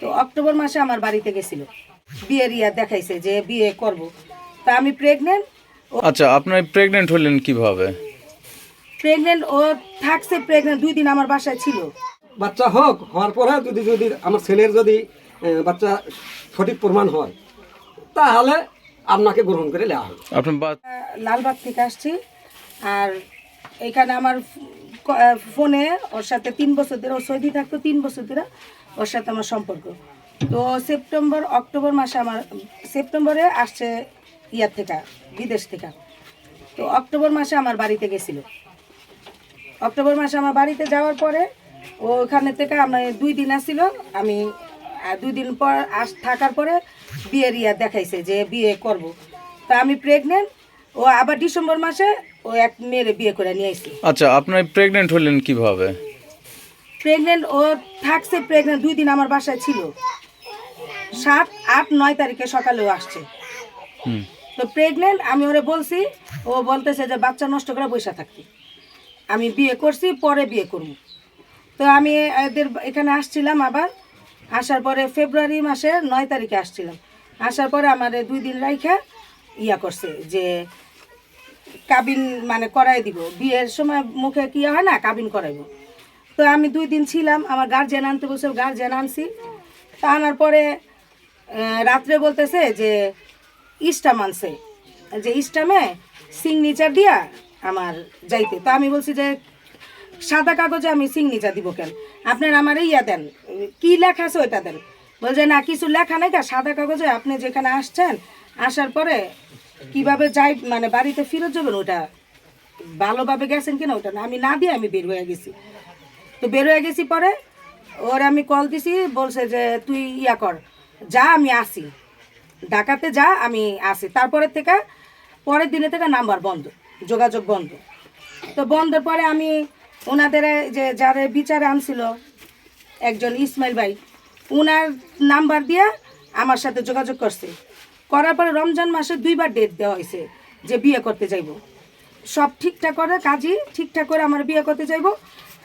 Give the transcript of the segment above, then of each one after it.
তো অক্টোবর মাসে আমার বাড়িতে গেছিল। বিয়ের ইয়া দেখাইছে যে বিয়ে করব। তা আমি প্রেগনেন্ট আচ্ছা আপনার প্রেগনেন্ট হলেন কীভাবে? প্রেগনেন্ট ও থাকছে প্রেগনেন্ট দুই দিন আমার বাসায় ছিল। বাচ্চা হোক হওয়ার পরে যদি যদি আমার ছেলের যদি বাচ্চা সঠিক প্রমাণ হয় তাহলে আপনাকে গ্রহণ করে নেওয়া হবে। আপনার বা- লালবাগ থেকে আসছি আর এখানে আমার ফোনে ওর সাথে তিন বছর ধরে, ও সৌদি থাকতো তিন বছর ধরে ওর সাথে আমার সম্পর্ক। তো সেপ্টেম্বর, অক্টোবর মাসে আমার, সেপ্টেম্বরে আসছে ইয়ার থেকে, বিদেশ থেকে। তো অক্টোবর মাসে আমার বাড়িতে গেছিল। অক্টোবর মাসে আমার বাড়িতে যাওয়ার পরে ওখানে থেকে আমরা দুই দিন আসছিল। আমি দুই দিন পর আস, থাকার পরে বিয়ের ইয়া দেখাইছে যে বিয়ে করব। তা আমি প্রেগনেন্ট ও আবার ডিসেম্বর মাসে ও এক মেয়ের বিয়ে করে নিয়ে আসছি আচ্ছা আপনার প্রেগনেন্ট হলেন কীভাবে? প্রেগনেন্ট ও থাকছে প্রেগনেন্ট দুই দিন আমার বাসায় ছিল। সাত আট নয় তারিখে সকালেও আসছে। তো প্রেগনেন্ট আমি ওরে বলছি ও বলতেছে যে বাচ্চা নষ্ট করে বসে থাকতে। আমি বিয়ে করছি পরে বিয়ে করব। তো আমি এদের এখানে আসছিলাম আবার আসার পরে ফেব্রুয়ারি মাসে নয় তারিখে আসছিলাম। আসার পরে আমার দুই দিন রাইখা ইয়া করছে যে কাবিন মানে করাই দিব। বিয়ের সময় মুখে কি হয় না, কাবিন করাইব। তো আমি দুই দিন ছিলাম, আমার গার্জেন আনতে বসে গার্জেন আনছি। তা আনার পরে রাত্রে বলতেছে যে, ইস্টাম আনছে। যে ইস্টামে সিগনেচার দিয়া আমার যাইতে। তো আমি বলছি যে, সাদা কাগজে আমি সিগনেচার দিব কেন? আপনার আমার ইয়া দেন। কি লেখা আছে ওইটা দেন। বলছে, না, কিছু লেখা নাই সাদা কাগজে আপনি যেখানে আসছেন, আসার পরে কীভাবে যাই মানে বাড়িতে ফেরত যাবেন, ওটা ভালোভাবে গেছেন কিনা ওটা না আমি না দিয়ে আমি বের হয়ে গেছি। তো বের হয়ে গেছি পরে ওর আমি কল দিছি, বলছে যে, তুই ইয়া কর, যা, আমি আসি। ঢাকাতে যা, আমি আসি। তারপরে থেকে, পরের দিনে থেকে নাম্বার বন্ধ, যোগাযোগ বন্ধ। তো বন্ধের পরে আমি ওনাদের যে, যারা বিচারে আনছিল, একজন ইসমাইল ভাই ওনার নাম্বার দিয়ে আমার সাথে যোগাযোগ করছে। করার পরে রমজান মাসে দুইবার ডেট দেওয়া হয়েছে যে বিয়ে করতে যাইব। সব ঠিকঠাক করে কাজই ঠিকঠাক করে আমার বিয়ে করতে যাইব।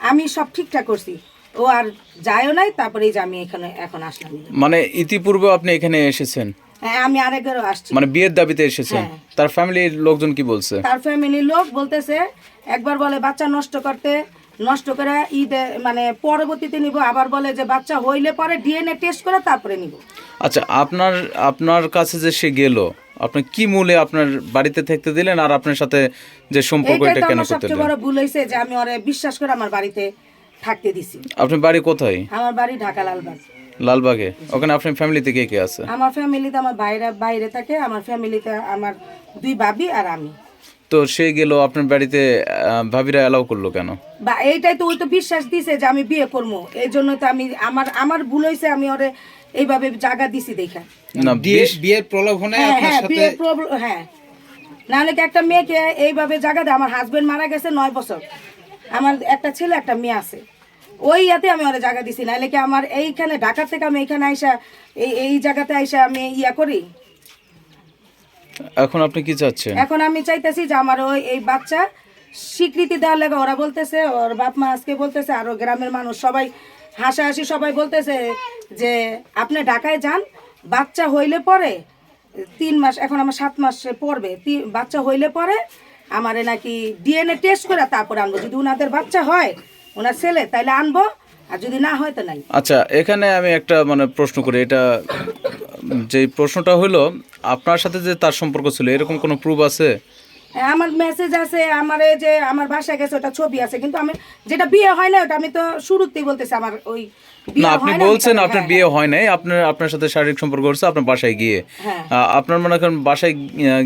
আমি সব ঠিকঠাক করছি। ও আর যায়ও নাই তারপরে যে আমি এখানে এখন আসলাম মানে ইতিপূর্বে আপনি এখানে এসেছেন? হ্যাঁ আমি আরেকবারও আসছি। মানে বিয়ের দাবিতে এসেছেন? হ্যাঁ। তার ফ্যামিলির লোকজন কি বলছে? তার ফ্যামিলির লোক বলতেছে একবার বলে বাচ্চা নষ্ট করতে নষ্ট করে ঈদে মানে পরবর্তীতে নিব আবার বলে যে বাচ্চা হইলে পরে ডিএনএ টেস্ট করে তারপরে নিব। আচ্ছা আপনার আপনার কাছে যে সে গেল আপনি কি মূলে আপনার বাড়িতে থাকতে দিলেন আর আপনার সাথে যে সম্পর্ক এটা কেন আমার করতে দিলেন? বড় ভুল হয়েছে যে আমি ওরে বিশ্বাস করে আমার বাড়িতে থাকতে দিছি। আপনার বাড়ি কোথায়? আমার বাড়ি ঢাকা লালবাগ। লালবাগে। ওখানে আপনার ফ্যামিলিতে কে কে আছে? আমার ফ্যামিলিতে আমার বাইরে বাইরে থাকে আমার ফ্যামিলিতে আমার দুই ভাবি আর আমি। তো সে গেল আপনার বাড়িতে ভাবিরা অ্যালাউ করল কেন? বা এইটাই তো ওই তো বিশ্বাস দিছে যে আমি বিয়ে করব। এই জন্য তো আমি আমার আমার ভুল হয়েছে আমি ওরে এইভাবে জায়গা দিছি দেখা। না বিয়ের প্রলোভনে হ্যাঁ আপনার হ্যাঁ সাথে হ্যাঁ। নাহলে কি একটা মেয়েকে এইভাবে জায়গা দেয়? আমার হাজবেন্ড মারা গেছে নয় বছর। আমার একটা ছেলে একটা মেয়ে আছে। ওই ইয়াতে আমি ওরা জায়গা দিছি। নাহলে কি আমার এইখানে ঢাকা থেকে আমি এইখানে আইসা এই এই জায়গাতে আইসা আমি ইয়া করি? এখন আপনি কি চাচ্ছেন? এখন আমি চাইতেছি যে আমার ওই এই বাচ্চা স্বীকৃতি দেওয়ার লাগে ওরা বলতেছে ওর বাপ মা আজকে বলতেছে আরও গ্রামের মানুষ সবাই হাসাহাসি সবাই বলতেছে যে আপনি ঢাকায় যান, বাচ্চা হইলে পরে, তিন মাস, এখন আমার সাত মাসে পড়বে বাচ্চা হইলে পরে আমারে নাকি ডিএনএ টেস্ট করে তারপরে আনব। যদি ওনাদের বাচ্চা হয় ওনার ছেলে, তাইলে আনব, আর যদি না হয়, তো নাই। আচ্ছা এখানে আমি একটা মানে প্রশ্ন করি, এটা যে প্রশ্নটা হলো আপনার সাথে যে তার সম্পর্ক ছিল, এরকম কোনো প্রুফ আছে? আমার মেসেজ আছে আমার এই যে আমার বাসায় গেছে ওটা ছবি আছে কিন্তু আমি যেটা বিয়ে হয় না ওটা আমি তো শুরুতেই বলতেছি আমার ওই না আপনি বলছেন আপনার বিয়ে হয় নাই আপনার আপনার সাথে শারীরিক সম্পর্ক করছে আপনার বাসায় গিয়ে। হ্যাঁ। আপনার মনে করেন বাসায়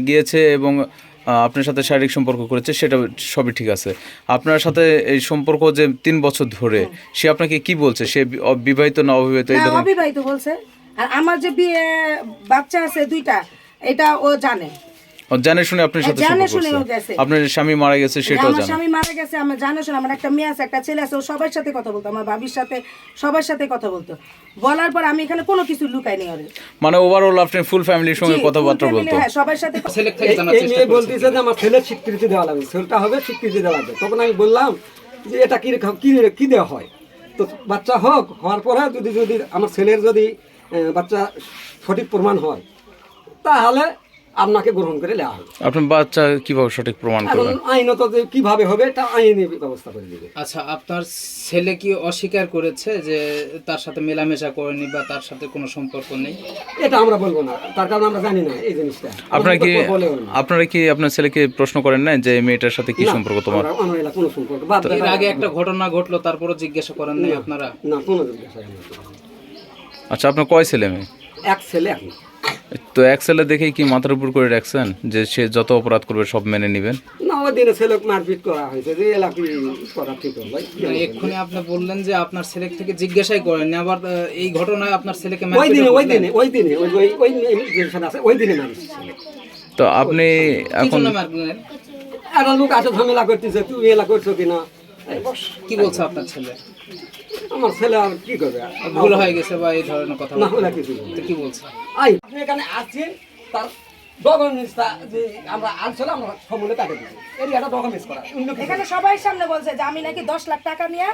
গিয়েছে এবং আপনার সাথে শারীরিক সম্পর্ক করেছে সেটা সবই ঠিক আছে। আপনার সাথে এই সম্পর্ক যে তিন বছর ধরে সে আপনাকে কি বলছে? সে বি- বিবাহিত না অবিবাহিত এই ধরনের? অবিবাহিত বলছে। আর আমার যে বিয়ে বাচ্চা আছে দুইটা এটা ও জানে। জানে শুনে আপনার সাথে জানে শুনে ও গেছে। আপনার স্বামী মারা গেছে সেটাও আমার জানে। স্বামী মারা গেছে আমার জানে শোনো আমার একটা মেয়ে আছে একটা ছেলে আছে ও সবার সাথে কথা বলতো আমার বাবির সাথে সবার সাথে কথা বলতো। বলার পর আমি এখানে কোনো কিছু লুকাই নি ওরে। মানে ওভারঅল আপনি ফুল ফ্যামিলির সঙ্গে কথাবার্তা বলতো হ্যাঁ সবার সাথে ছেলে থেকে এই জানার চেষ্টা মেয়ে করেছেন। বলতেছে যে আমার ছেলের স্বীকৃতি দেওয়া লাগবে ছেলেটা হবে স্বীকৃতি দেওয়া লাগবে। তখন আমি বললাম যে এটা কি কি কি দেওয়া হয়? তো বাচ্চা হোক হওয়ার পরে যদি যদি আমার ছেলের যদি বাচ্চা সঠিক প্রমাণ হয় তাহলে আপনাকে গ্রহণ করে নেওয়া হবে আপনার বাচ্চা কীভাবে সঠিক প্রমাণ এখন করবেন আইনত যে কীভাবে হবে এটা আইনি ব্যবস্থা করে দিবে। আচ্ছা আপনার ছেলে কি অস্বীকার করেছে যে তার সাথে মেলামেশা করেনি বা তার সাথে কোনো সম্পর্ক নেই? এটা আমরা বলব না। তার কারণ আমরা জানি না এই জিনিসটা। আপনারা কি বলেও না। আপনারা কি আপনার ছেলেকে প্রশ্ন করেন না যে এই মেয়েটার সাথে কি না, সম্পর্ক তোমার? আমরা- কোনো সম্পর্ক বাদ এর আগে একটা ঘটনা ঘটলো তারপরও জিজ্ঞাসা করেন নাই আপনারা? না কোনো জিজ্ঞাসা আচ্ছা আপনার কয় ছেলে মেয়ে? এক ছেলে এখন তো এক ছেলে দেখেই কি মাথার উপর করে রাখছেন যে সে যত অপরাধ করবে সব মেনে নেবেন? না ওই দিনে ছেলে মারপিট করা হয়েছে যে এলাকি করা ঠিক হবে মানে এক্ষুনি আপনি বললেন যে আপনার ছেলে থেকে জিজ্ঞাসাই করেননি আবার এই ঘটনায় আপনার ছেলেকে ওই দিনে ওই দিনে ওই দিনে ওই ওই আছে ওই দিনে মারিস তো আপনি এখন একটা লোক আছে ঝামেলা করতেছে তুমি এলা করছ কিনা। কি বলছে আপনার ছেলে? আমার ছেলে আর কি করবে? ভুল হয়ে গেছে বা এই ধরনের কথা না বলছে। কিছু তো কি বলছে? আই আপনি এখানে আসছেন তার আমরা আসলে আমরা সমূলে তাকে দিচ্ছি এরিয়াটা ডকুমেন্টস করা। এখানে সবাই সামনে বলছে যে আমি নাকি দশ লাখ টাকা নিয়ে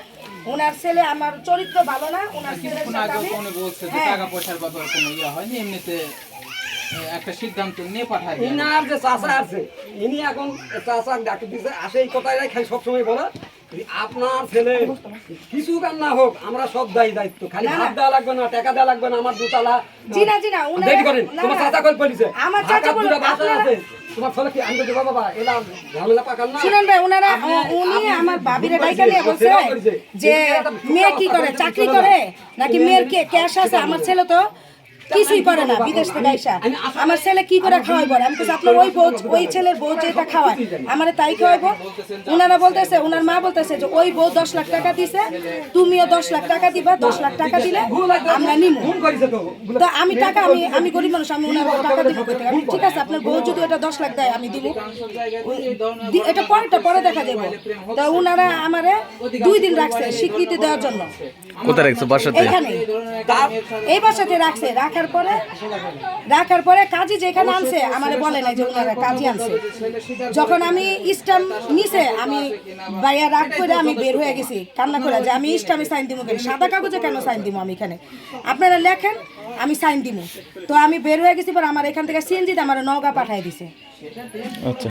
ওনার ছেলে আমার চরিত্র ভালো না ওনার আমি বলছে যে হ্যাঁ। টাকা পয়সার ব্যাপারে কোনো ইয়ে হয়নি এমনিতে একটা সিদ্ধান্ত নিয়ে পাঠায়। ইনার যে চাষা আছে ইনি এখন চাষা ডাক্তার দিচ্ছে আসে এই কথাই খাই সবসময় বলে। আপনার ছেলে কিছু কাম না হোক আমরা সব দায়ী দায়িত্ব। খালি হাত দেওয়া লাগবে না টাকা দেওয়া লাগবে না আমার দুতলা। জি না, জি না, উনারা- দেখি করেন তোমার চাচা কল পড়িছে আমার চাচা বলে, আছে। তোমার ছেলে কি আনতে দেবো বাবা এলা ঝামেলা পাকান না। শুনেন ভাই ওনারা উনি আমার বাবিরে ডাইকা নিয়ে বলছে যে মেয়ে কি করে চাকরি করে? নাকি মেয়ের কে ক্যাশ আছে? আমার ছেলে তো কিছুই করে না বিদেশ থেকে আইসা। আমার ছেলে কি করে খাওয়াই বলে? আমি বলছি আপনার ওই বউ ওই ছেলের বউ যেটা খাওয়ায় আমার তাই খাওয়াইবো? ওনারা বলতেছে ওনার মা বলতেছে যে ওই বউ দশ লাখ টাকা দিছে তুমিও দশ লাখ টাকা দিবা দশ লাখ টাকা দিলে আমরা নিমু। ভুল তো তো আমি টাকা আমি আমি গরিব মানুষ আমি ওনার টাকা দিব আমি ঠিক আছে আপনার বউ যদি ওটা দশ লাখ দেয় আমি দিব এটা পরেটা পরে দেখা যাবে তো ওনারা আমারে দুই দিন রাখছে স্বীকৃতি দেওয়ার জন্য। কোথায় রাখছো? বাসাতে? এইখানে এই বাসাতে রাখছে রাখার পরে রাখার পরে কাজী যেখানে আনছে, আমার বলে নাই যে ওনারা কাজী আনছে। যখন আমি স্টাম্প নিছে, আমি বাইয়া রাগ করে আমি বের হয়ে গেছি, কান্না করে যে আমি স্টাম্পে সাইন দিব কেন? সাদা কাগজে কেন সাইন দিব আমি এখানে? আপনারা লেখেন, আমি সাইন দিব তো আমি বের হয়ে গেছি পর আমার এখান থেকে সিএনজিতে আমার নওগাঁ পাঠাই দিছে। আচ্ছা।